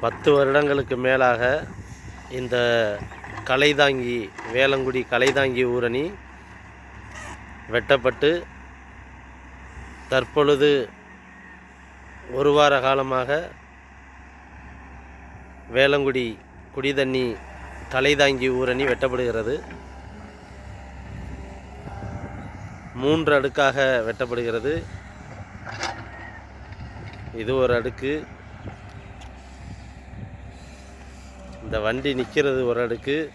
பத்து வருடங்களுக்கு மேலாக இந்த கலைதாங்கி வேலங்குடி கலைதாங்கி ஊரணி வெட்டப்பட்டு தற்பொழுது ஒரு வார காலமாக வேலங்குடி குடிதண்ணி கலைதாங்கி ஊரணி வெட்டப்படுகிறது. மூன்று அடுக்காக வெட்டப்படுகிறது. இது ஒரு அடுக்கு. இந்த வண்டி நிற்கிறது ஒரு அடுக்கு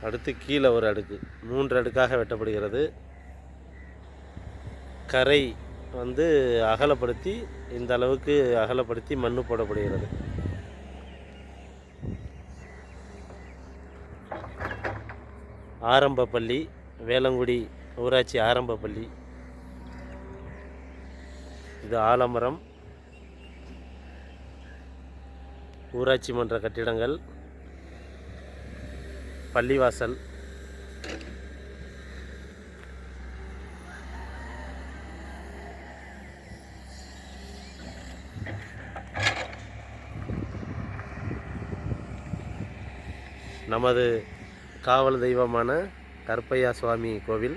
அடுத்து கீழே ஒரு அடுக்கு. மூன்று அடுக்காக வெட்டப்படுகிறது. கரை வந்து அகலப்படுத்தி இந்த அளவுக்கு அகலப்படுத்தி மண்ணு போடப்படுகிறது. ஆரம்ப பள்ளி வேலங்குடி ஊராட்சி ஆரம்ப பள்ளி. இது ஆலமரம். ஊராட்சி மன்ற கட்டிடங்கள் பள்ளிவாசல் நமது காவல் தெய்வமான கருப்பையா சுவாமி கோவில்